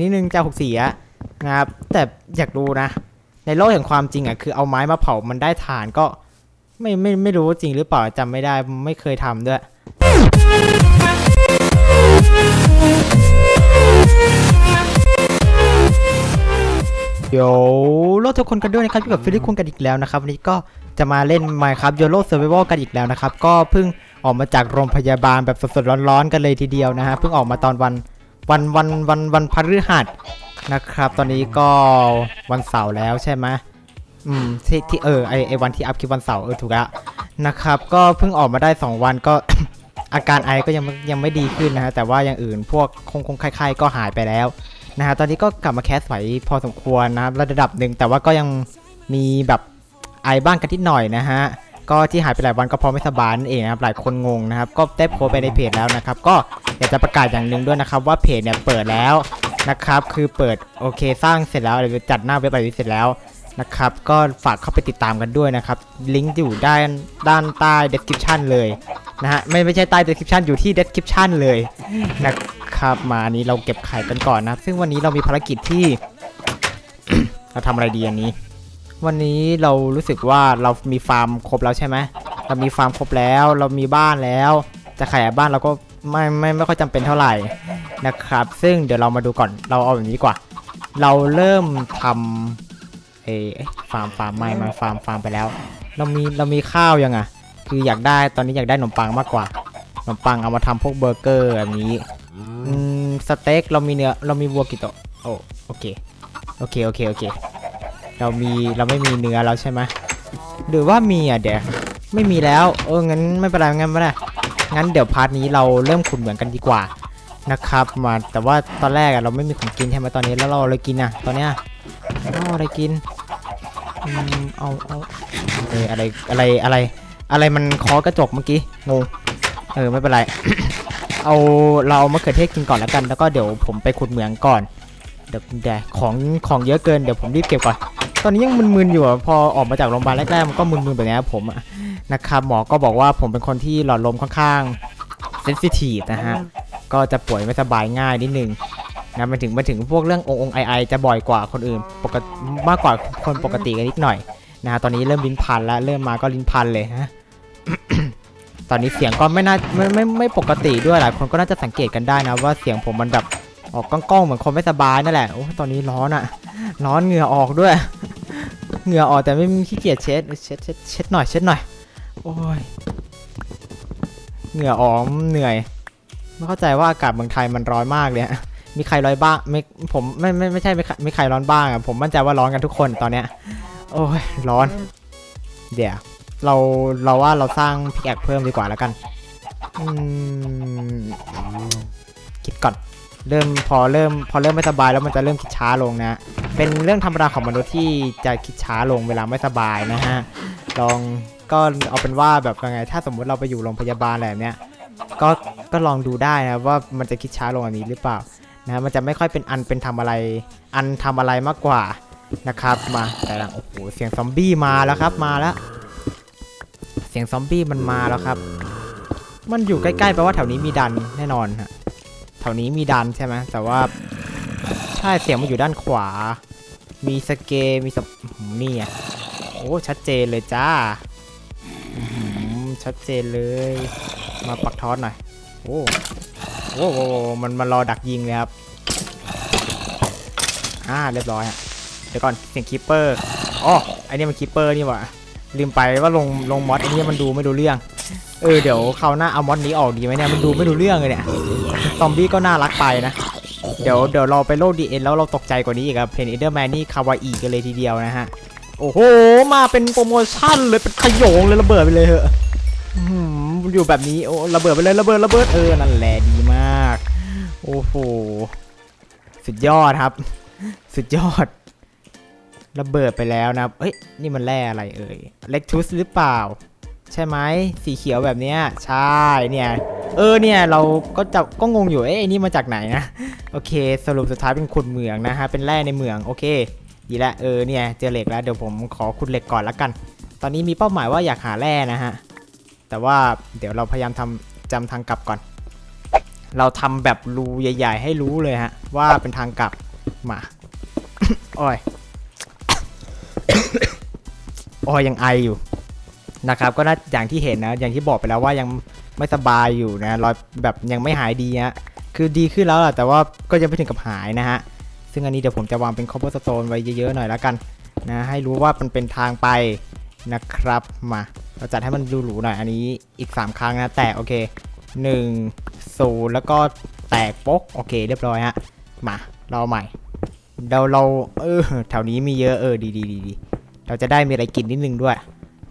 นิดนึงจะหกสี่อะนะครับ แต่อยากรู้นะ ในโลกแห่งความจริงอะคือเอาไม้มาเผามันได้ฐานก็ไม่ไม่ไม่รู้จริงหรือเปล่าจำไม่ได้ไม่เคยทำด้วยเดี๋ยวโลทุกคนกันด้วยนะครับอยู่กับฟิลิปคุณกันอีกแล้วนะครับ วันนี้ก็จะมาเล่น Minecraft YOLO Survival กันอีกแล้วนะครับ ก็เพิ่งออกมาจากโรงพยาบาลแบบสดๆร้อนๆกันเลยทีเดียวนะฮะเพิ่งออกมาตอนวัน วันวันวันวันพฤหัสนะครับ ตอนนี้ก็วันเสาร์แล้วใช่ไหมอืมที่ที่เออไอไอวันที่อัพคลิปวันเสาร์เออถูกแล้วนะครับ ก็เพิ่งออกมาได้ 2 วันก็ อาการไอก็ยังยังไม่ดีขึ้นนะฮะแต่ว่าอย่างอื่นพวกคงคงไข้ๆก็หายไปแล้วนะฮะตอนนี้ก็กลับมาแคสไหวพอสมควรนะครับระดับหนึ่งแต่ว่าก็ยังมีแบบไอบ้างกันนิดหน่อยนะฮะ ก็ที่หายไปหลายวันก็เพราะไม่สบายนั่นเองนะครับหลายคนงงนะครับ ก็ได้โพสต์ไปในเพจแล้วนะครับ ก็อยากจะประกาศอย่างหนึ่งด้วยนะครับ ว่าเพจเนี่ยเปิดแล้วนะครับ คือเปิดโอเคสร้างเสร็จแล้วหรือจัดหน้าเว็บไรเสร็จแล้วนะครับ ก็ฝากเข้าไปติดตามกันด้วยนะครับ ลิงก์อยู่ด้านด้านใต้ description เลยนะฮะไม่ไม่ใช่ใต้ description อยู่ที่ description เลยนะครับมาอันนี้เราเก็บไข่กันก่อนนะครับ ซึ่งวันนี้เรามีภารกิจที่ เราทำอะไรดีอันนี้ วันนี้เรารู้สึกว่าเรามีฟาร์มครบแล้วใช่ไหมเรามีฟาร์มครบแล้ว เรามีบ้านแล้ว จะขยายบ้านเราก็ไม่ไม่ไม่ค่อยจำเป็นเท่าไหร่นะครับ ซึ่งเดี๋ยวเรามาดูก่อนเราเอาแบบนี้ดีกว่า เราเริ่มทำเออเอ๊ะฟาร์มฟาร์มไม่มาฟาร์มฟาร์มไปแล้ว เรามีเรามีข้าวยังอะคืออยากได้ตอนนี้อยากได้ขนมปังมากกว่าขนมปังเอามาทำพวกเบอร์เกอร์แบบนี้อืมสเต็กเรามีเนื้อเรามีวัวกี่ตัวโอ้โอเคโอเคโอเคโอเค เรามีเราไม่มีเนื้อแล้วใช่ไหมหรือว่ามีอะเดี๋ยวไม่มีแล้ว เอองั้นไม่เป็นไรงั้นไม่ได้งั้นเดี๋ยวพาร์ทนี้เราเริ่มขุดเหมืองกันดีกว่านะครับมาแต่ว่าตอนแรกอะเราไม่มีของกินใช่ไหมตอนนี้แล้วเราอะไรกินอะตอนเนี้ยเอาอะไรกินอืมเอาเอาเอออะไรอะไรอะไร อะไรมันคอกระจกเมื่อกี้งงเออไม่เป็นไร เอาเราเอามะเขือเทศกินก่อนแล้วกัน แล้วก็เดี๋ยวผมไปขุดเหมืองก่อนเดี๋ยวเดี๋ยวของของเยอะเกินเดี๋ยวผมรีบเก็บก่อน ตอนนี้ยังมึนๆอยู่พอออกมาจากโรงพยาบาลแรกๆมันก็มึนๆแบบนี้ผมอะนะครับหมอก็บอกว่าผมเป็นคนที่หลอดลมค่อนข้างเซนซิทีฟนะฮะก็จะป่วยไม่สบายง่ายนิดนึงนะมาถึงมาถึงพวกเรื่ององค์ไอไอจะบ่อยกว่าคนอื่นปกติมากกว่าคนปกติกันนิดหน่อยนะฮะตอนนี้เริ่มลิ้นพันแล้วเริ่มมาก็ลิ้นพันเลยฮะตอนนี้เสียงก็ไม่น่าไม่ไม่ไม่ปกติด้วยหลายคนก็น่าจะสังเกตกันได้นะว่าเสียงผมมันแบบ ออกก้องๆเหมือนคนไม่สบายนั่นแหละ โอ้ตอนนี้ร้อนอะร้อนเหงื่อออกด้วย เหงื่อออกแต่ไม่มีขี้เกียจเช็ด เช็ด เช็ด เช็ดหน่อย เช็ดหน่อย โอ้ย เหงื่อออกเหนื่อย ไม่เข้าใจว่าอากาศเมืองไทยมันร้อนมากเลยมีใครร้อนบ้างไม่ผมไม่ไม่ไม่ใช่ไม่ไม่ใครร้อนบ้างอะผมมั่นใจว่าร้อนกันทุกคนตอนเนี้ย โอ้ย ร้อน เดี๋ยว เราเราว่าเราสร้างพิกแอคเพิ่มดีกว่าแล้วกัน อืมคิดก่อน เริ่มพอเริ่มพอเริ่มไม่สบายแล้วมันจะเริ่มคิดช้าลงนะ เป็นเรื่องธรรมดาของมนุษย์ที่จะคิดช้าลงเวลาไม่สบายนะฮะ ลองก็เอาเป็นว่าแบบยังไง ถ้าสมมุติเราไปอยู่โรงพยาบาลอะไรเนี้ย ก็ก็ลองดูได้นะว่ามันจะคิดช้าลงอันนี้หรือเปล่านะมันจะไม่ค่อยเป็นอันเป็นทำอะไร อันทำอะไรมากกว่านะครับมาแต่ละโอ้โหเสียงซอมบี้มาแล้วครับมาแล้ว เสียงซอมบี้มันมาแล้วครับ มันอยู่ใกล้ๆแปลว่าแถวนี้มีดันแน่นอนฮะ ถวนี้มีดันใช่ไหมแต่ว่าใช่เสียงมันอยู่ด้านขวา มีสเกมีสอื้อหือนี่อะโอ้ชัดเจนเลยจ้าชัดเจนเลย มาปักทอดหน่อยโอ้โอ้โหมันมารอดักยิงเลยครับอ่าเรียบร้อยฮะเดี๋ยวก่อนเสียงคีปเปอร์อ๋อไอเนี่ยมันคีปเปอร์นี่หว่าลืมไปว่าลงลงมอดอันนี้มันดูไม่ดูเรื่อง เออเดี๋ยวคราวหน้าเอามอดนี้ออกดีไหมเนี่ยมันดูไม่ดูเรื่องเลยเนี่ยซอมบี้ก็น่ารักไปนะ เดี๋ยวเดี๋ยวเราไปโลกดีเอ็นแล้วเราตกใจกว่านี้อีกครับเพนอินเดอร์แมนนี่คาวาอีกันเลยทีเดียวนะฮะ โอ้โห มาเป็นโปรโมชั่นเลยเป็นขยงเลยระเบิดไปเลยเหอะอื้อยู่แบบนี้โอ้ระเบิดไปเลยระเบิดระเบิดเออนั่นแหละดีมาก โอ้โหสุดยอดครับ สุดยอด ระเบิดไปแล้วนะเอ้ยนี่มันแร่อะไรเอ่ยเล็กทูสหรือเปล่า ใช่ไหมสีเขียวแบบเนี้ยใช่เนี่ยเออเนี่ยเราก็จะก็งงอยู่เอ้ยไอ้นี่มาจากไหนนะโอเค สรุปสุดท้ายเป็นขุดเหมืองนะฮะเป็นแร่ในเหมืองโอเคดีละเออเนี่ยเจอเหล็กแล้วเดี๋ยวผมขอขุดเหล็กก่อนละกัน ตอนนี้มีเป้าหมายว่าอยากหาแร่นะฮะแต่ว่าเดี๋ยวเราพยายามทำจำทางกลับก่อน เราทำแบบรูใหญ่ ๆ ให้รู้เลยฮะว่าเป็นทางกลับมาอ้อยอ้ยยังไออยู่ นะครับก็น่าอย่างที่เห็นนะ อย่างที่บอกไปแล้วว่ายังไม่สบายอยู่นะรอยแบบยังไม่หายดีฮะคือดีขึ้นแล้วแหละแต่ว่าก็ยังไม่ถึงกับหายนะฮะซึ่งอันนี้เดี๋ยวผมจะวางเป็นคอ p เ e r stone ไว้เยอะๆหน่อยแล้วกันนะให้รู้ว่ามันเป็นทางไปนะครับมาเราจัดให้มันดูหรูหน่อยอันนี้อีก 3 ครั้งนะแตกโอเค1 0แล้วก็แตกปกโอเค เรียบร้อยฮะมาเราใหม่เราเราเออแถวนี้มีเยอะเออดีดีดีดีเราจะได้มีอะไรกินนิดนึงด้วย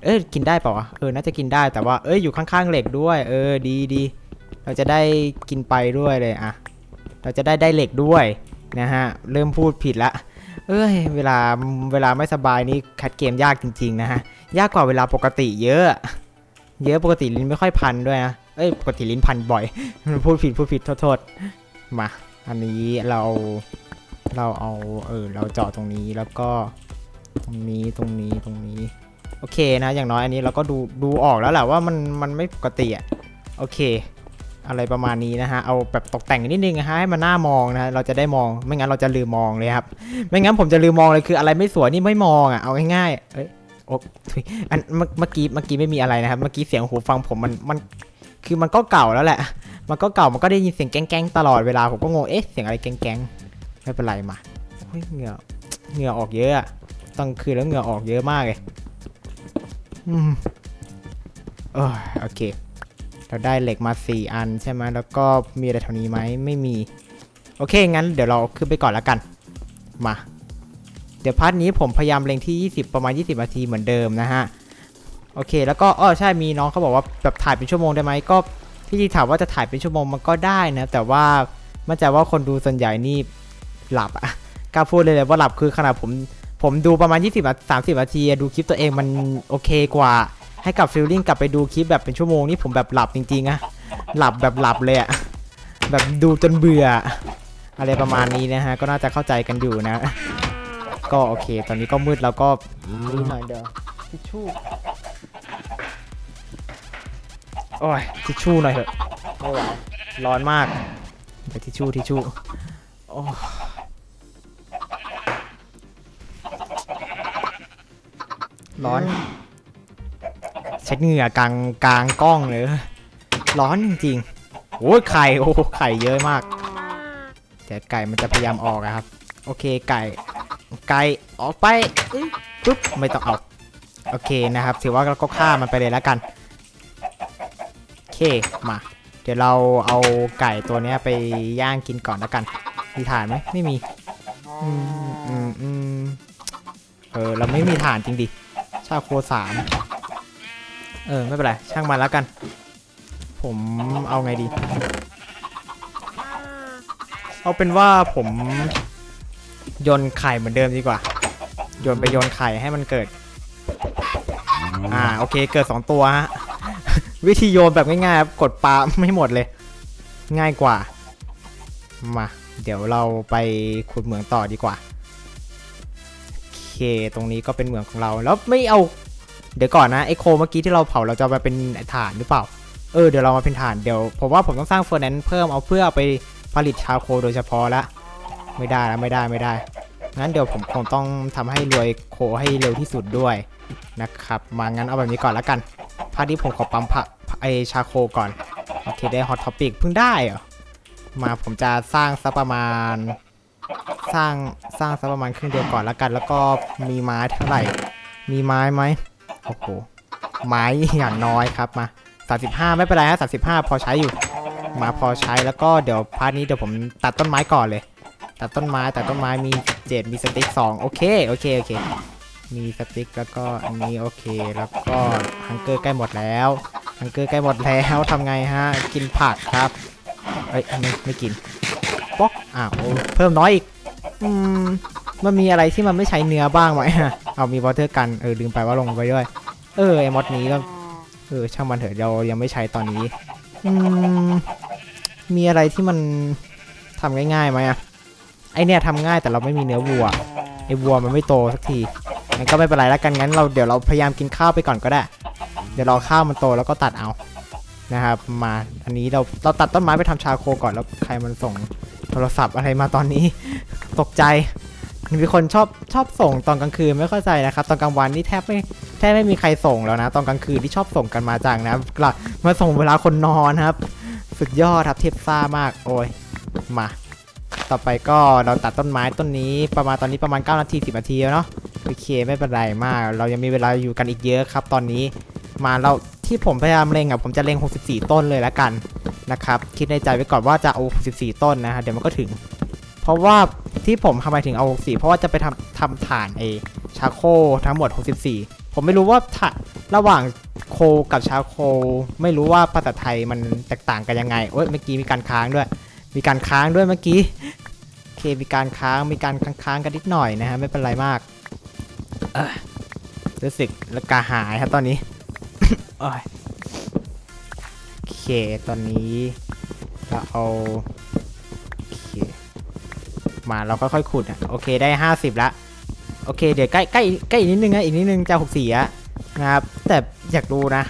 เอ้ยกินได้เปล่าวะเออน่าจะกินได้แต่ว่าเอ้ยอยู่ข้างๆเหล็กด้วย เออดีดีเราจะได้กินไปด้วยเลยอะเราจะได้ได้เหล็กด้วยนะฮะเริ่มพูดผิดละเอ้ยเวลาเวลาไม่สบายนี่คัดเกมยากจริงๆนะฮะยากกว่าเวลาปกติเยอะ เยอะปกติลิ้นไม่ค่อยพันด้วยนะเอ้ยปกติลิ้นพันบ่อยพูดผิดพูดผิดโทษโทษมาอันนี้เราเราเอาเออเราเจาะตรงนี้แล้วก็ตรงนี้ตรงนี้ตรงนี้ โอเคนะ อย่างน้อยอันนี้เราก็ดูดูออกแล้วแหละว่ามันมันไม่ปกติอะโอเค อะไรประมาณนี้นะฮะ เอาแบบตกแต่งนิดนึงนะฮะให้มันน่ามองนะเราจะได้มองไม่งั้นเราจะลืมมองเลยครับ ไม่งั้นผมจะลืมมองเลยคืออะไรไม่สวยนี่ไม่มองอะเอาง่ายๆเอ้ยโอ๊ะถุยอันเมื่อเมื่อกี้เมื่อกี้ไม่มีอะไรนะครับ เมื่อกี้เสียงหูฟังผมมันมันคือมันก็เก่าแล้วแหละ มันก็เก่ามันก็ได้ยินเสียงแก๊งๆตลอดเวลาผมก็งงเอ๊ะเสียงอะไรแก๊งๆไม่เป็นไรมาเหงื่อเหงื่อออกเยอะอะตอนคืนแล้วเหงื่อออกเยอะมากเลย อืมเออโอเค เราได้เหล็กมา 4 อันใช่ไหมแล้วก็มีอะไรแถวนี้ไหมไม่มี โอเค งั้นเดี๋ยวเราขึ้นไปก่อนแล้วกัน มา เดี๋ยวพาร์ทนี้ผมพยายามเล็งที่ 20 ประมาณ 20นาทีเหมือนเดิมนะฮะ โอเค แล้วก็อ้อใช่ มีน้องเขาบอกว่าแบบถ่ายเป็นชั่วโมงได้ไหมก็ที่จริงถามว่าจะถ่ายเป็นชั่วโมงมันก็ได้นะ แต่ว่ามั่นใจว่าคนดูส่วนใหญ่นี่หลับอะกล้าพูดเลยเลยว่าหลับคือขนาดผม ผมดูประมาณ 20นา30นาทีดูคลิปตัวเองมันโอเคกว่า ให้กับฟิลลิ่งกลับไปดูคลิปแบบเป็นชั่วโมงนี่ผมแบบหลับจริงๆอะหลับแบบหลับเลยอะแบบดูจนเบื่อ อะไรประมาณนี้นะฮะ ก็น่าจะเข้าใจกันอยู่นะ ก็โอเค ตอนนี้ก็มืดแล้วก็ดูหน่อยเดี๋ยวทิชชู่โอ้ยทิชชู่หน่อยเถอะไม่ไหวร้อนมากเดี๋ยวทิชชู่ทิชชู่โอ้ ร้อน เช็ดเหงื่อกลางกลางกล้องเลย ร้อนจริงๆโอ้ยไข่โอ้ไข่เยอะมากแต่ไก่มันจะพยายามออกอะครับ โอเคไก่ ไก่ออกไปอึ๊บปุ๊บไม่ต้องเอาโอเคนะครับถือว่าเราก็ฆ่ามันไปเลยแล้วกันโอเคมา เดี๋ยวเราเอาไก่ตัวนี้ไปย่างกินก่อนแล้วกันมีถ่านไหมไม่มีอืมอืมอืมเออเราไม่มีถ่านจริงดิ ชาโคสามเออ ไม่เป็นไร ช่างมันแล้วกัน ผมเอาไงดี เอาเป็นว่าผมโยนไข่เหมือนเดิมดีกว่า โยนไปโยนไข่ให้มันเกิด อ่า โอเค เกิด 2 ตัวฮะ วิธีโยนแบบง่ายๆ กดปลาไม่หมดเลย ง่ายกว่า มา เดี๋ยวเราไปขุดเหมืองต่อดีกว่า เค ตรงนี้ก็เป็นเหมืองของเรา แล้วไม่เอา เดี๋ยวก่อนนะไอโคเมื่อกี้ที่เราเผาเราจะมาเป็นถ่านหรือเปล่า เออเดี๋ยวเรามาเป็นถ่านเดี๋ยวผมว่าผมต้องสร้างเฟอร์แนนซ์เพิ่มเอาเพื่อเอาไปผลิตชาโคโดยเฉพาะละ ไม่ได้แล้วไม่ได้ไม่ได้ งั้นเดี๋ยวผมคงต้องทำให้รวยโคให้เร็วที่สุดด้วยนะครับ มางั้นเอาแบบนี้ก่อนล้วกันพาร์ทนี้ผมขอปั๊มพะไอชาโคก่อน โอเคได้ฮอตท็อปิกเพิ่งได้เหรอ มาผมจะสร้างสักประมาณ สร้างสร้างสักประมาณครึ่งเดียวก่อนแล้วกัน แล้วก็มีไม้เท่าไหร่ มีไม้ไหมโอ้โหไม้อย่างน้อยครับมา35 ไม่เป็นไรฮะ35 พอใช้อยู่ มาพอใช้แล้วก็เดี๋ยวพาร์ทนี้เดี๋ยวผมตัดต้นไม้ก่อนเลย ตัดต้นไม้ตัดต้นไม้มีเจ็ดมีสติ๊กสองโอเคโอเคโอเค มีสติ๊กแล้วก็อันนี้โอเคแล้วก็ฮังเกอร์ใกล้หมดแล้วฮังเกอร์ใกล้หมดแล้วทำไงฮะกินผักครับเอ้ยไม่ไม่กินป๊อกอ้าวเพิ่มน้อยอีก อืมมันมีอะไรที่มันไม่ใช้เนื้อบ้างไหมฮะเอามีวอเตอร์กันเออลืมไปว่าลงไปด้วย เออไอมอดนี้ก็เออช่างมันเถอะเรายังไม่ใช้ตอนนี้อืมมีอะไรที่มันทำง่ายๆไหมอะไอเนี่ยทำง่ายแต่เราไม่มีเนื้อวัวไอวัวมันไม่โตสักทีงั้นก็ไม่เป็นไรแล้วกันงั้นเราเดี๋ยวเราพยายามกินข้าวไปก่อนก็ได้ เดี๋ยวรอข้าวมันโตแล้วก็ตัดเอานะครับมาอันนี้เราเราตัดต้นไม้ไปทำชาโคก่อนแล้วใครมันส่ง โทรศัพท์อะไรมาตอนนี้ตกใจมีคนชอบชอบส่งตอนกลางคืนไม่เข้าใจนะครับ ตอนกลางวันนี่แทบไม่แทบไม่มีใครส่งแล้วนะ ตอนกลางคืนที่ชอบส่งกันมาจากนะกลับมาส่งเวลาคนนอนครับสุดยอดครับเทพซ่ามากโอ้ยมา ต่อไปก็เราตัดต้นไม้ต้นนี้ประมาณตอนนี้ประมาณ 9 นาที 10 นาทีแล้วเนาะโอเคไม่เป็นไรมาก เรายังมีเวลาอยู่กันอีกเยอะครับ ตอนนี้มาเราที่ผมพยายามเล็งอะผมจะเล็ง 64 ต้นเลยละกัน นะครับ คิดในใจไว้ก่อนว่าจะเอา 64 ต้นนะฮะเดี๋ยวมันก็ถึง เพราะว่าที่ผมทำไมถึงเอา 64 เพราะว่าจะไปทำทำฐานเอชาโคทั้งหมด 64 ผมไม่รู้ว่าถ้าระหว่างโคกับชาโค ไม่รู้ว่าภาษาไทยมันแตกต่างกันยังไงเอ้ยเมื่อกี้มีการค้างด้วย มีการค้างด้วยเมื่อกี้โอเคมีการค้างมีการค้างๆกันนิดหน่อยนะฮะไม่เป็นไรมากรู้สึกล้วกระหายครับตอนนี้โอ้ยโอ เค ตอนนี้เราเอาโอเคมาเราค่อยๆขุดอะโอเคได้ 50ละโอเคเดี๋ยวใกล้ใกล้ใกล้อีกนิดนึงนะอีกนิดนึงจะ64อะนะครับ แต่อยากดูนะ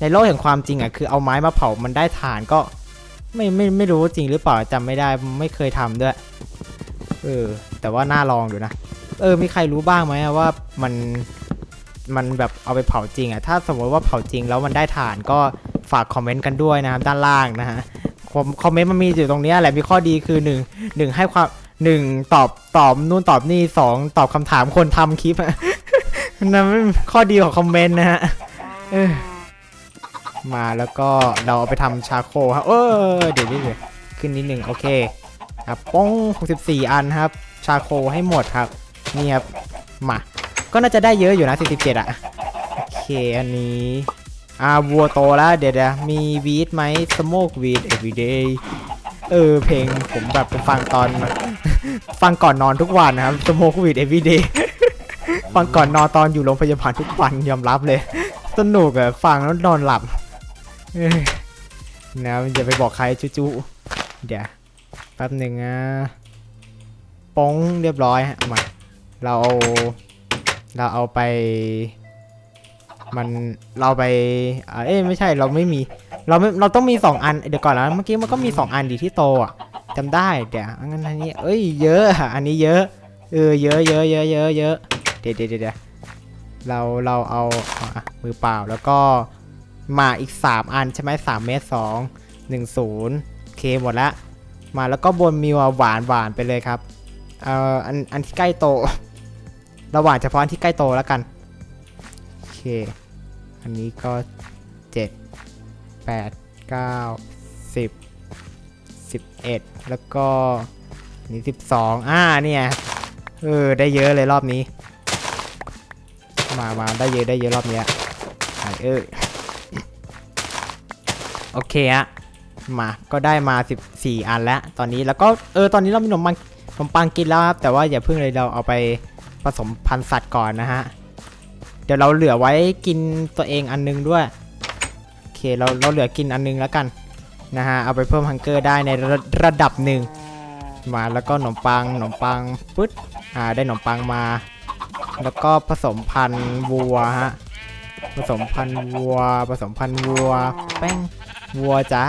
ในโลกแห่งความจริงอะคือเอาไม้มาเผามันได้ฐานก็ไม่ไม่ไม่รู้จริงหรือเปล่าจำไม่ได้ไม่เคยทำด้วยเออแต่ว่าน่าลองดูนะเออมีใครรู้บ้างไหมว่ามันมันแบบเอาไปเผาจริงอะถ้าสมมติว่าเผาจริงแล้วมันได้ฐานก็ ฝากคอมเมนต์กันด้วยนะครับด้านล่างนะฮะคอมคอมเมนต์มันมีอยู่ตรงนี้แหละมีข้อดีคือหนึ่งหนึ่งให้ความหนึ่งตอบตอบนู่นตอบนี่สองตอบคำถามคนทำคลิปอะนั่นข้อดีของคอมเมนต์นะฮะมาแล้วก็เราเอาไปทำชาโคครับเออเดี๋ยวเดี๋ยวเดี๋ยวขึ้นนิดหนึ่งโอเคครับป้อง64 อันครับ ชาโคให้หมดครับนี่ครับมาก็น่าจะได้เยอะอยู่นะ47อะโอเคอันนี้ อ่าวัวโตแล้วเดี๋ยวเดี๋ยวมีวีดไหม smoke weed everyday เออเพลงผมแบบไปฟังตอน ฟังก่อนนอนทุกวันนะครับ smoke weed everyday ฟังก่อนนอนตอนอยู่โรงพยาบาลทุกวันยอมรับเลยสนุกอะฟังแล้วนอนหลับเอ้ยนะมันจะไปบอกใครจุๆเดี๋ยวแป๊บหนึ่งนะป้องเรียบร้อยฮะมาเราเอาเราเอาไป มันเราไปเอ้ยไม่ใช่เราไม่มี เราไม่เราต้องมีสองอันเดี๋ยวก่อนนะเมื่อกี้มันก็มีสองอันดีที่โตอะจำได้เดี๋ยวงั้นอันนี้ เอ้ยเยอะอันนี้เยอะเออเยอะเยอะเยอะเยอะเยอะเดี๋ยวเดี๋ยวเดี๋ยวเราเราเอาอะมือเปล่าแล้วก็มาอีก 3 อันใช่ไหมสามเมตรสองหนึ่งศูนย์เคหมดละมาแล้วก็บนมีวหวานหวานไปเลยครับเอ่ออันอันที่ใกล้โตระหว่างเฉพาะอันที่ใกล้โตแล้วกันโอเค อันนี้ก็ 7 8 9 10 11 แล้วก็นี่ 12 อ่าเนี่ยเออได้เยอะเลยรอบนี้ มามาได้เยอะได้เยอะรอบเนี้ยไหนเออโอเคฮะมาก็ได้มา 14 อันแล้ว ตอนนี้แล้วก็เออตอนนี้เรามีขนมปังขนมปังกินแล้วครับแต่ว่าอย่าเพิ่งเลยเราเอาไปผสมพันธุ์สัตว์ก่อนนะฮะ เดี๋ยวเราเหลือไว้กินตัวเองอันนึงด้วย โอเคเราเราเหลือกินอันนึงแล้วกันนะฮะ เอาไปเพิ่มฮังเกอร์ได้ในระระดับหนึ่ง มาแล้วก็ขนมปังขนมปังปึ๊ดอ่าได้ขนมปังมา แล้วก็ผสมพันธุ์วัวฮะผสมพันธุ์วัว ผสมพันธุ์วัว แป้งวัวจ้า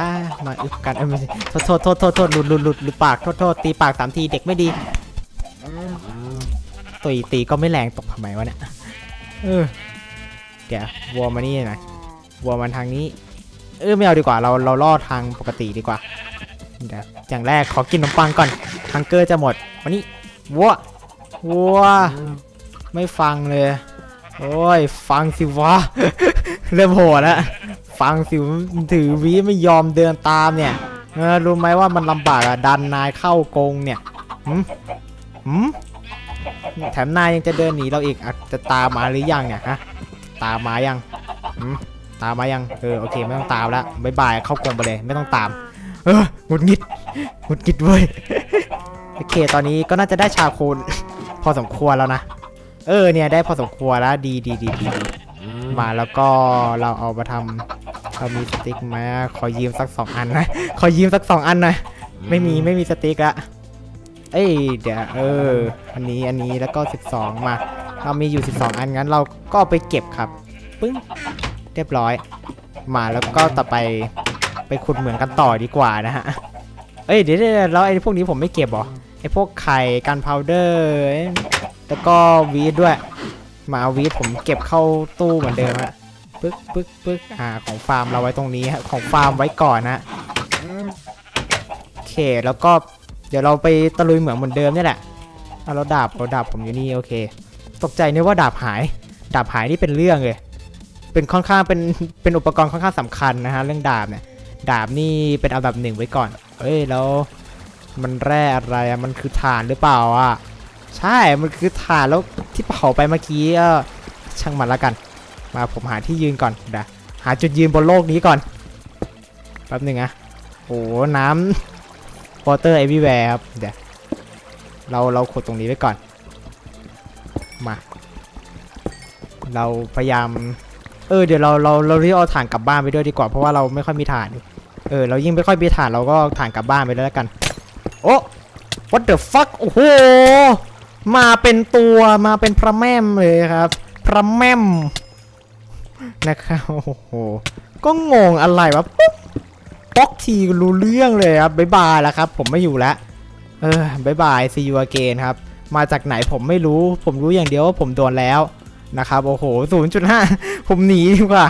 มาอึกกันเอ้ยไม่ใช่โทษโทษโทษโทษโทษหลุดหลุดหลุดหลุดปากโทษโทษตีปากสามทีเด็กไม่ดีตีตีก็ไม่แรงตกทำไมวะเนี่ย เออ เดี๋ยววัวมานี่หน่อยวัวมันทางนี้ เออไม่เอาดีกว่าเราเราล่อทางปกติดีกว่าเดี๋ยวอย่างแรกขอกินขนมปังก่อนฮังเกอร์จะหมดวันนี้วัววัวไม่ฟังเลย โอ้ย ฟังสิวะ เริ่มโหดแล้ว ฟังสิถือวีไม่ยอมเดินตามเนี่ยเออรู้ไหมว่ามันลำบากอะดันนายเข้ากงเนี่ยหืมหืม แถมนายยังจะเดินหนีเราอีกอะจะตามมาหรือยังเนี่ยฮะตามมายังหืมตามมายังเออโอเคไม่ต้องตามแล้วบายบายเข้ากรงไปเลยไม่ต้องตาม เออหงุดหงิดหงุดหงิดเว้ยโอเค ตอนนี้ก็น่าจะได้ชาโคนพอสมควรแล้วนะเออเนี่ยได้พอสมควรแล้วดีดีดีดีดีมาแล้วก็เราเอามาทำเรามีสติ๊กไหมขอยืมสักสองอันนะขอยืมสักสองอันหน่อยไม่มีไม่มีสติ๊กละ เอ้ยเดี๋ยวเอออันนี้อันนี้แล้วก็ 12 มา เรามีอยู่ 12 อันงั้นเราก็ไปเก็บครับปึ้งเรียบร้อย มาแล้วก็ต่อไปไปขุดเหมืองกันต่อดีกว่านะฮะเอ้ยเดี๋ยวแล้วไอ้พวกนี้ผมไม่เก็บหรอไอ้พวกไข่กันพาวเดอร์แล้วก็วีดด้วยมาเอาวีดผมเก็บเข้าตู้เหมือนเดิมฮะปึ๊กปึ๊กปึ๊กอ่าของฟาร์มเราไว้ตรงนี้ฮะของฟาร์มไว้ก่อนนะโอเคแล้วก็ ดี๋ยวเราไปตะลุยเหมืองเหมือนเดิมนี่แหละเอาเราดาบเราดาบผมอยู่นี่โอเค ตกใจนึกว่าดาบหาย ดาบหายนี่เป็นเรื่องเลย เป็นค่อนข้างเป็นเป็นอุปกรณ์ค่อนข้างสำคัญนะฮะเรื่องดาบเนี่ย ดาบนี่เป็นอันดับหนึ่งไว้ก่อน เอ้ยแล้วมันแร่อะไรอะมันคือถ่านหรือเปล่าอะใช่ มันคือถ่านแล้วที่เผาไปเมื่อกี้เออช่างมันละกัน มาผมหาที่ยืนก่อนเดี๋ยวหาจุดยืนบนโลกนี้ก่อนแป๊บหนึ่งอะโอ้น้ำ water everywhere ครับเดี๋ยวเราเราขุดตรงนี้ไว้ก่อน มา เราพยายาม เออเดี๋ยวเราเราเราเรีบเอาถ่านกลับบ้านไปด้วยดีกว่าเพราะว่าเราไม่ค่อยมีถ่านเออเรายิ่งไม่ค่อยมีถ่านเราก็เอาถ่านกลับบ้านไปแล้วกัน โอ้ what the fuck โอ้โหมาเป็นตัวมาเป็นพระแม่มเลยครับ พระแม่มนะครับโอ้โหก็งงอะไรวะปุ๊บ ป๊อกทีรู้เรื่องเลยครับบ๊ายบายแล้วครับ ผมไม่อยู่แล้วเออบ๊ายบาย see you again ครับ มาจากไหนผมไม่รู้ ผมรู้อย่างเดียวว่าผมโดนแล้วนะครับ โอ้โห 0.5 ผมหนีดีกว่า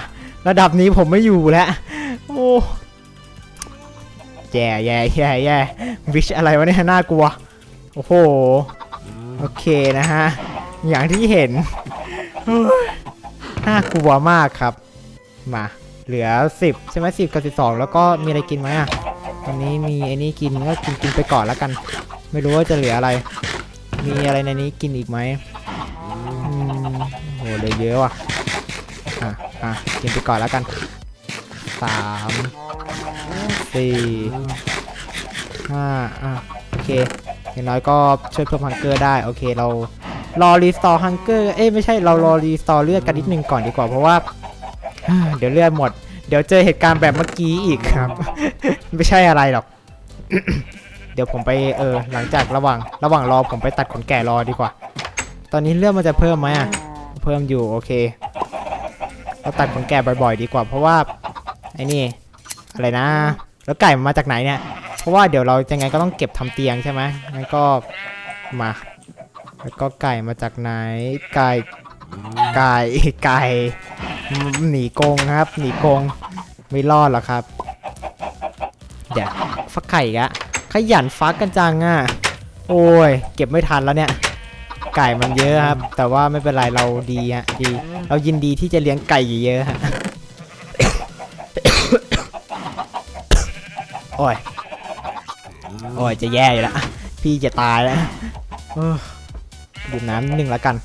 ระดับนี้ผมไม่อยู่แล้ว โอ้แย่แย่แย่แย่วิชอะไรวะเนี่ยน่ากลัว โอ้โห โอเคนะฮะ อย่างที่เห็นเฮ้ยน่ากลัวมากครับ มา เหลือ 10 ใช่ไหมสิบกับ12แล้วก็มีอะไรกินไหมอะวันนี้มีไอ้นี่กินก็กินกินไปก่อนแล้วกัน ไม่รู้ว่าจะเหลืออะไร มีอะไรในนี้กินอีกไหมอืมโหเหลือเยอะว่ะอะอะกินไปก่อนแล้วกันสามสี่ห้าอะโอเคอย่างน้อยก็ช่วยเพิ่มฮังเกอร์ได้ โอเคเรารอรีสตอร์ฮังเกอร์ เอ้ยไม่ใช่เรารอรีสตอร์เลือดกันนิดนึงก่อนดีกว่าเพราะว่า เดี๋ยวเลือดหมด เดี๋ยวเจอเหตุการณ์แบบเมื่อกี้อีกครับ ไม่ใช่อะไรหรอก เดี๋ยวผมไปเออหลังจากระหว่างระหว่างรอผมไปตัดขนแก่รอดีกว่า ตอนนี้เลือดมันจะเพิ่มไหมอะเพิ่มอยู่โอเคเราตัดขนแก่บ่อยๆ ดีกว่า เพราะว่าไอ้นี่อะไรนะ แล้วไก่มันมาจากไหนเนี่ย เพราะว่าเดี๋ยวเรายังไงก็ต้องเก็บทำเตียงใช่ไหมงั้นก็มา แล้วก็ไก่มาจากไหน ไก่ ไก่ไก่หนีโกงครับ หนีโกงไม่รอดหรอกครับ เดี๋ยวฟักไก่กะขยันฟักกันจังอะโอ้ย เก็บไม่ทันแล้วเนี่ย ไก่มันเยอะครับ แต่ว่าไม่เป็นไรเราดีฮะดี เรายินดีที่จะเลี้ยงไก่เยอะฮะโอ้ยโอ้ยจะแย่อยู่แล้วพี่จะตายแล้วออดื่มน้ำนิดนึงแล้วกัน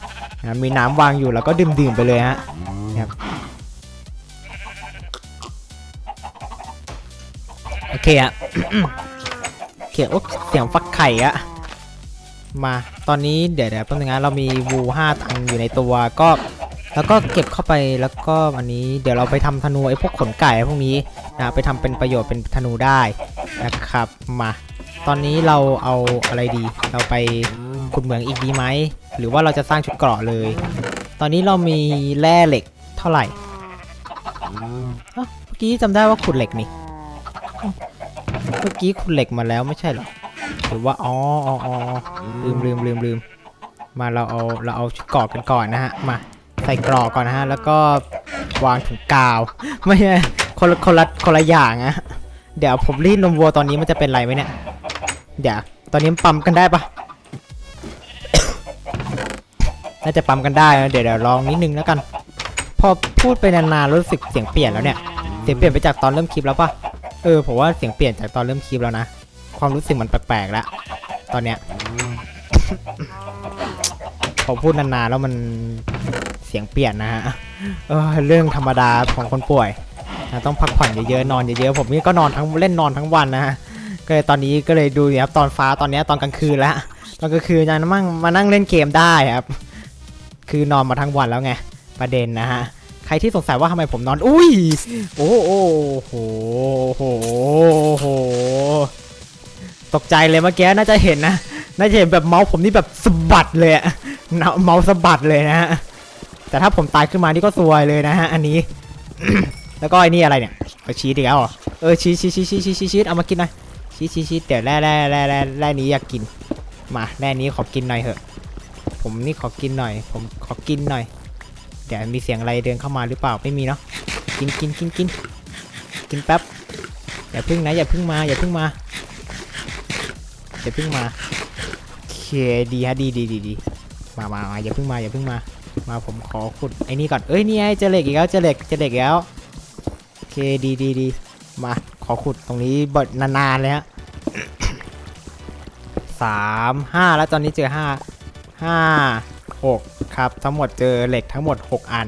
นะมีน้ำวางอยู่แล้วก็ดื่มๆไปเลยฮะครับโอเคอะโอเคโอ๊ะเสียงฟักไข่อะมาตอนนี้เดี๋ยวเดี๋ยวแป๊บนึงนะเรามีวูห้าตังอยู่ในตัวก็แล้วก็เก็บเข้าไปแล้วก็อันนี้เดี๋ยวเราไปทำธนูไอ้พวกขนไก่พวกนี้นะไปทำเป็นประโยชน์เป็นธนูได้นะครับมา ตอนนี้เราเอาอะไรดี เราไปขุดเหมืองอีกดีไหม หรือว่าเราจะสร้างชุดเกราะเลย ตอนนี้เรามีแร่เหล็กเท่าไหร่เอ้าเมื่อกี้จำได้ว่าขุดเหล็กนี่เอ้าเมื่อกี้ขุดเหล็กมาแล้วไม่ใช่เหรอ หรือว่า อ๋ออ๋ออ๋อลืมลืมลืมลืม มาเราเอาเราเอาชุดเกราะกันก่อนนะฮะ มาใส่เกราะก่อนนะฮะ แล้วก็วางถุงกาว ไม่ใช่คนละคนละคนละอย่างอะเดี๋ยวผมรีดนมวัวตอนนี้มันจะเป็นไรไหมเนี่ย เดี๋ยวตอนนี้ปั๊มกันได้ปะน่าจะปั๊มกันได้นะเดี๋ยวเดี๋ยวลองนิดนึงแล้วกัน พอพูดไปนานๆรู้สึกเสียงเปลี่ยนแล้วเนี่ย เสียงเปลี่ยนไปจากตอนเริ่มคลิปแล้วปะเออผมว่าเสียงเปลี่ยนจากตอนเริ่มคลิปแล้วนะ ความรู้สึกมันแปลกๆแล้วตอนเนี้ยพอพูดนานๆแล้วมันเสียงเปลี่ยนนะฮะเออเรื่องธรรมดาของคนป่วยนะต้องพักผ่อนเยอะๆนอนเยอะๆผมนี่ก็นอนทั้งเล่นนอนทั้งวันนะฮะ ก็เลยตอนนี้ก็เลยดูครับตอนฟ้าตอนนี้ตอนกลางคืนแล้วตอนกลางคืนยังมั่งมานั่งเล่นเกมได้ครับ คือนอนมาทั้งวันแล้วไงประเด็นนะฮะใครที่สงสัยว่าทำไมผมนอน อุ้ยโอ้โอ้โหโหโหตกใจเลยเมื่อกี้น่าจะเห็นนะน่าจะเห็นแบบเมาส์ผมนี่แบบสะบัดเลยอะเมาส์สะบัดเลยนะฮะแต่ถ้าผมตายขึ้นมานี่ก็ซวยเลยนะฮะอันนี้ แล้วก็ไอ้นี่อะไรเนี่ยเอาชีสอีกแล้วเหรอเออชีสชีสชีสชีสชีสชีสเอามากินหน่อย ชีสชีสชีสเดี๋ยวแร่แร่แร่แร่แร่นี้อยากกิน มาแร่นี้ขอกินหน่อยเถอะ ผมนี่ขอกินหน่อย ผมขอกินหน่อยเดี๋ยวมีเสียงอะไรเดินเข้ามาหรือเปล่าไม่มีเนาะกินกินกินกินกินแป๊บอย่าพึ่งนะอย่าพึ่งมาอย่าพึ่งมาอย่าพึ่งมาโอเคดีฮะดีดีดีดีมามามาอย่าพึ่งมาอย่าพึ่งมา มาผมขอขุดไอ้นี่ก่อนเอ้ยนี่ไงเจเล็กอีกแล้วเจเล็กเจเล็กอีกแล้วโอเคดีดีดีมา อขุดตรงนี้บดนานๆเลยฮะสามห้าแล้วตอนนี้เจอห้าห้าหกครับทั้งหมดเจอเหล็กทั้งหมด 6 อัน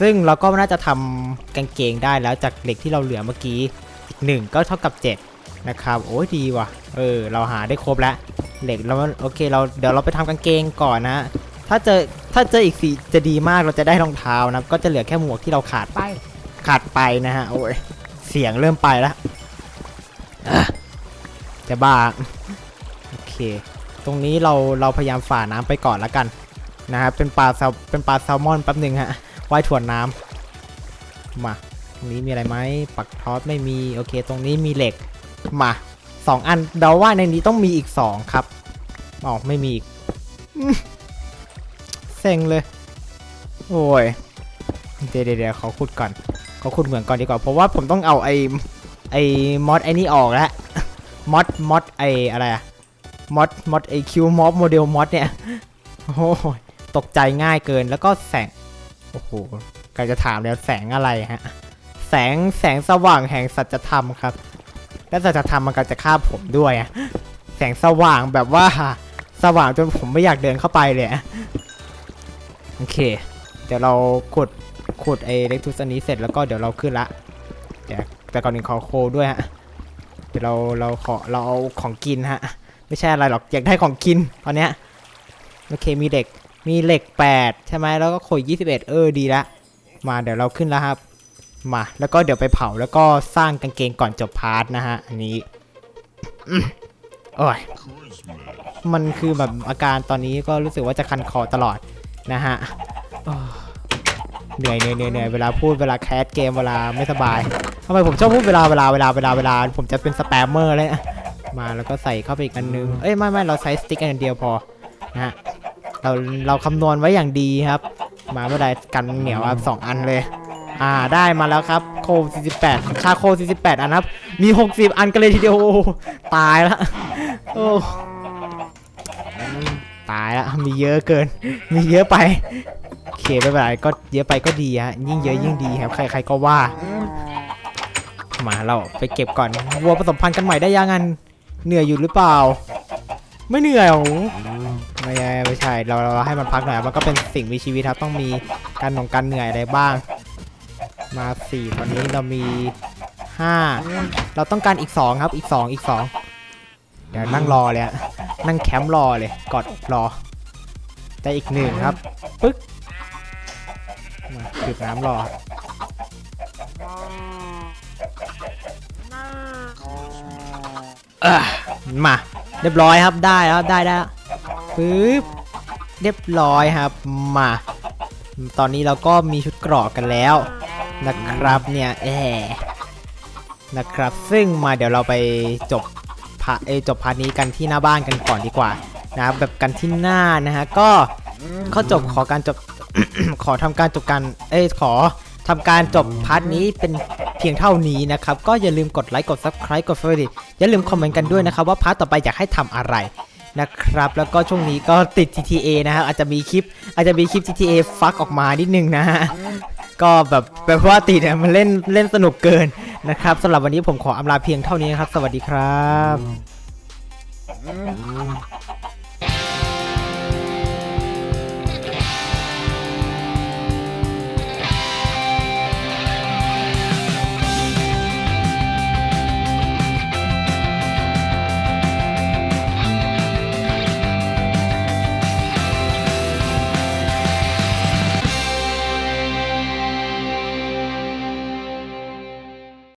ซึ่งเราก็น่าจะทำกางเกงได้แล้วจากเหล็กที่เราเหลือเมื่อกี้อีกหนึ่งก็เท่ากับ 7 นะครับโอ้ยดีว่ะเออเราหาได้ครบแล้วเหล็กแล้วโอเคเราเดี๋ยวเราไปทำกางเกงก่อนนะถ้าเจอถ้าเจออีกสีจะดีมากเราจะได้รองเท้านะก็จะเหลือแค่หมวกที่เราขาดไปขาดไปนะฮะโอ้ย สียงเริ่มไปแล้วอะจะบ้า โอเค ตรงนี้เราเราพยายามฝ่าน้ำไปก่อนแล้วกันนะครับเป็นปลาแซลเป็นปลาแซลมอนแป๊บหนึ่งฮะว่ายถ่วนน้ำมา ตรงนี้มีอะไรไหมปักทอสไม่มี โอเค ตรงนี้มีเหล็ก มาสองอันเดาว่าในนี้ต้องมีอีกสองครับอ๋อไม่มีอีกอืมเซ็งเลย โอ้ย เดี๋ยวเดี๋ยวเดี๋ยวขอขุดก่อน ขอขุดเหมืองก่อนดีกว่าเพราะว่าผมต้องเอาไอ้ไอ้มอดไอ้นี่ออกแล้วมอดมอดไอ้อะไรอะมอดมอดไอคิวมอดโมเดลมอดเนี่ยโอ้โหตกใจง่ายเกินแล้วก็แสงโอ้โหกจะถามแล้วแสงอะไรฮะแสงแสงสว่างแห่งสัจธรรมครับ และสัจธรรมมันก็จะฆ่าผมด้วยอะแสงสว่างแบบว่าสว่างจนผมไม่อยากเดินเข้าไปเลยโอเค เดี๋ยวเราขุด ขุดไอเล็กทุสอันนี้เสร็จแล้วก็เดี๋ยวเราขึ้นละเดี๋ยวแต่ก่อนหนึ่งขอโคด้วยฮะเดี๋ยวเราเราขอเราเอาของกินฮะไม่ใช่อะไรหรอกอยากได้ของกินตอนเนี้ยโอเคมีเด็กมีเหล็ก 8 ใช่ไหมแล้วก็ขย21 เออดีละ มาเดี๋ยวเราขึ้นแล้วครับ มาแล้วก็เดี๋ยวไปเผาแล้วก็สร้างกางเกงก่อนจบพาร์ทนะฮะ อันนี้อโอ้ยมันคือแบบอาการตอนนี้ก็รู้สึกว่าจะคันคอตลอดนะฮะ เหนื่อยเหนื่อยเหนื่อยเหนื่อยเวลาพูดเวลาแคสเกมเวลาไม่สบายทำไมผมชอบพูดเวลาเวลาเวลาเวลาเวลา ผมจะเป็นสแปมเมอร์เลยมาแล้วก็ใส่เข้าไปอีกอันนึง เอ้ยไม่ไม่เราใช้สติ๊กอันเดียวพอนะฮะเราเราคำนวณไว้อย่างดีครับ มาเมื่อใดกันเหนียวครับสองอันเลย อ่าได้มาแล้วครับโค48ชาโค48 อันครับ มี 60 อันกันเลยทีเดียวตายละโอ้ตายละมีเยอะเกิน มีเยอะไป เคไม่เป็นไรก็เยอะไปก็ดีฮะยิ่งเยอะยิ่งดีครับ ใครๆก็ว่า มาเราไปเก็บก่อนวัวผสมพันธุ์กันใหม่ได้ยังงันเหนื่อยอยู่หรือเปล่า ไม่เหนื่อยหรอไม่ใช่ไม่ใช่เราเราให้มันพักหน่อยมันก็เป็นสิ่งมีชีวิตครับ ต้องมีการหนงการเหนื่อยอะไรบ้าง มาสี่ตอนนี้เรามีห้าเราต้องการอีกสองครับอีกสองอีกสองเดี๋ยวนั่งรอเลยะนั่งแคมป์รอเลยกอดรอแต่อีกหนึ่งครับปึ๊ก มาดื่มน้ำรอมา เรียบร้อยครับได้แล้วได้แล้วปึ๊บเรียบร้อยครับมา ตอนนี้เราก็มีชุดเกรอกกันแล้ว นะครับเนี่ยแอนะครับ ซึ่งมาเดี๋ยวเราไปจบพาเอจบพาร์ทนี้กันที่หน้าบ้านกันก่อนดีกว่า นะแบบกันที่หน้านะฮะก็ข้อจบขอการจบ ขอทำการจบการเอ้ยขอทำการจบพาร์ทนี้เป็นเพียงเท่านี้นะครับ ก็อย่าลืมกดไลค์กด subscribe กด f a v o r i t อย่าลืมคอมเมนต์กันด้วยนะครับ ว่าพาร์ทต่อไปอยากให้ทำอะไรนะครับ แล้วก็ช่วงนี้ก็ติด GTA นะครับอาจจะมีคลิป อาจจะมีคลิป GTA ฟักออกมานิดนึงนะฮะก็แบบแบบว่าติดเนี่ยมันเล่นเล่นสนุกเกินนะครับสำหรับวันนี้ผมขออำลาเพียงเท่านี้นะครับ สวัสดีครับ